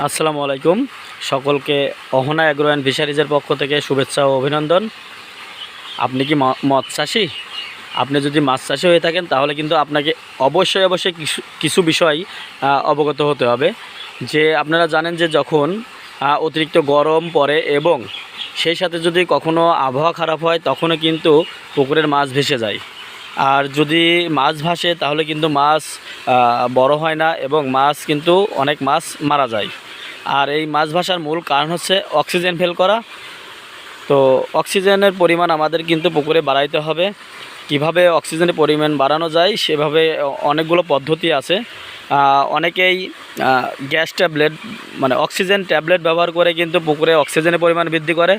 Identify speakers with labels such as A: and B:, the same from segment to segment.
A: আসসালামু আলাইকুম। সকলকে অহনা অ্যাগ্রো অ্যান্ড ফিশারিজের পক্ষ থেকে শুভেচ্ছা ও অভিনন্দন। আপনি কি মৎ চাষি? আপনি যদি মাছ চাষি হয়ে থাকেন, তাহলে কিন্তু আপনাকে অবশ্যই অবশ্যই কিছু কিছু বিষয় অবগত হতে হবে। যে আপনারা জানেন যে যখন অতিরিক্ত গরম পড়ে এবং সেই সাথে যদি কখনো আবহাওয়া খারাপ হয়, তখনও কিন্তু পুকুরের মাছ ভেসে যায়। আর যদি মাছ ভাসে, তাহলে কিন্তু মাছ বড় হয় না এবং মাছ কিন্তু অনেক মাছ মারা যায়। আর এই মাছ ভাসার মূল কারণ হচ্ছে অক্সিজেন ফেল করা। তো অক্সিজেনের পরিমাণ আমাদের কিন্তু পুকুরে বাড়াইতে হবে। কীভাবে অক্সিজেনের পরিমাণ বাড়ানো যায়, সেভাবে অনেকগুলো পদ্ধতি আছে। অনেকেই গ্যাস ট্যাবলেট মানে অক্সিজেন ট্যাবলেট ব্যবহার করে কিন্তু পুকুরে অক্সিজেনের পরিমাণ বৃদ্ধি করে।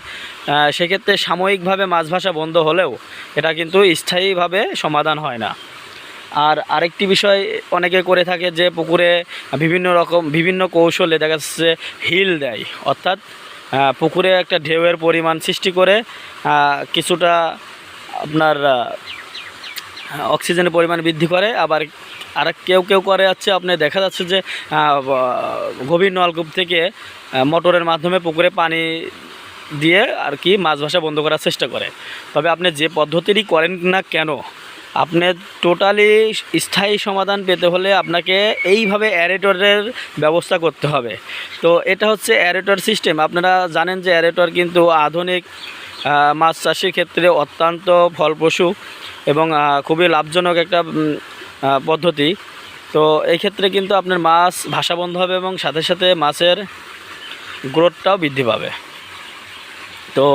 A: সেক্ষেত্রে সাময়িকভাবে মাছ ভাসা বন্ধ হলেও এটা কিন্তু স্থায়ীভাবে সমাধান হয় না। আর আরেকটি বিষয় অনেকে করে থাকে যে, পুকুরে বিভিন্ন রকম, বিভিন্ন কৌশলে দেখা যাচ্ছে হিল দেয়। অর্থাৎ পুকুরে একটা ঢেউয়ের পরিমাণ সৃষ্টি করে কিছুটা আপনার অক্সিজেনের পরিমাণ বৃদ্ধি করে, আবার আর কেউ কেউ করে যাচ্ছে আপনি দেখা যাচ্ছে যে গভীর নলকূপ থেকে মোটরের মাধ্যমে পুকুরে পানি দিয়ে আর কি মাছ ভাসা বন্ধ করার চেষ্টা করে। তবে আপনি যে পদ্ধতিরই করেন না কেন, আপনি টোটালি স্থায়ী সমাধান পেতে হলে আপনাকে এইভাবে অ্যারেটরের ব্যবস্থা করতে হবে। তো এটা হচ্ছে অ্যারেটর সিস্টেম। আপনারা জানেন যে অ্যারেটর কিন্তু আধুনিক মাছ চাষের ক্ষেত্রে অত্যন্ত ফলপ্রসূ। এবং খুবই লাভজনক একটা পদ্ধতি। তো এই ক্ষেত্রে কিন্তু আপনার মাছ ভাষা বন্ধ হবে এবং সাথে সাথে মাছের গ্রোথটাও বৃদ্ধি পাবে। তো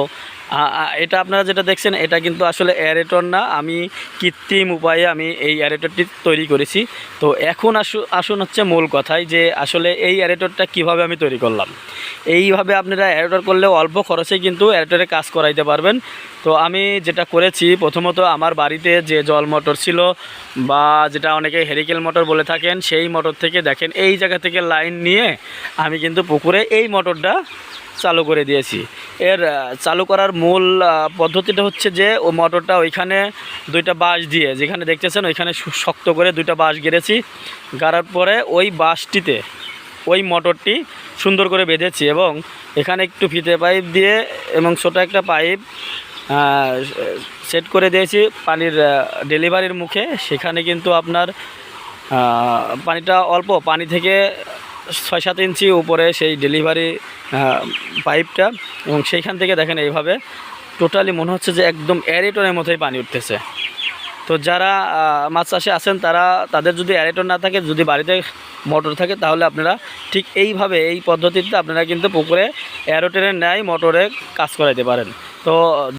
A: এটা আপনারা যেটা দেখছেন, এটা কিন্তু আসলে অ্যারেটর না। আমি কৃত্রিম উপায়ে আমি এই অ্যারেটরটি তৈরি করেছি। তো এখন আসু, আসুন হচ্ছে মূল কথাই যে আসলে এই অ্যারেটরটা কীভাবে আমি তৈরি করলাম। এইভাবে আপনারা অ্যারেটর করলে অল্প খরচে কিন্তু অ্যারেটরে কাজ করাইতে পারবেন। তো আমি যেটা করেছি, প্রথমত আমার বাড়িতে যে জল মোটর ছিল বা যেটা অনেকে হেরিকেল মোটর বলে থাকেন, সেই মোটর থেকে দেখেন, এই জায়গা থেকে লাইন নিয়ে আমি কিন্তু পুকুরে এই মোটরটা চালু করে দিয়েছি। এর চালু করার মূল পদ্ধতিটা হচ্ছে যে ও মোটরটা ওইখানে দুইটা বাঁশ দিয়ে, যেখানে দেখতেছেন ওইখানে শক্ত করে দুইটা বাঁশ গেড়েছি। গাড়ার পরে ওই বাঁশটিতে ওই মোটরটি সুন্দর করে বেঁধেছি এবং এখানে একটু ফিতে পাইপ দিয়ে এবং ছোটো একটা পাইপ সেট করে দিয়েছি পানির ডেলিভারির মুখে। সেখানে কিন্তু আপনার পানিটা অল্প, পানি থেকে ছয় সাত ইঞ্চি উপরে সেই ডেলিভারি পাইপটা এবং সেইখান থেকে দেখেন এইভাবে টোটালি মনে হচ্ছে যে একদম অ্যারেটনের মতোই পানি উঠতেছে। তো যারা মাছ চাষে আছেন তারা, তাদের যদি অ্যারেটন না থাকে, যদি বাড়িতে মোটর থাকে তাহলে আপনারা ঠিক এইভাবে এই পদ্ধতিতে আপনারা কিন্তু পুকুরে অ্যারোটেনের ন্যায় মোটরে কাজ করাইতে পারেন। তো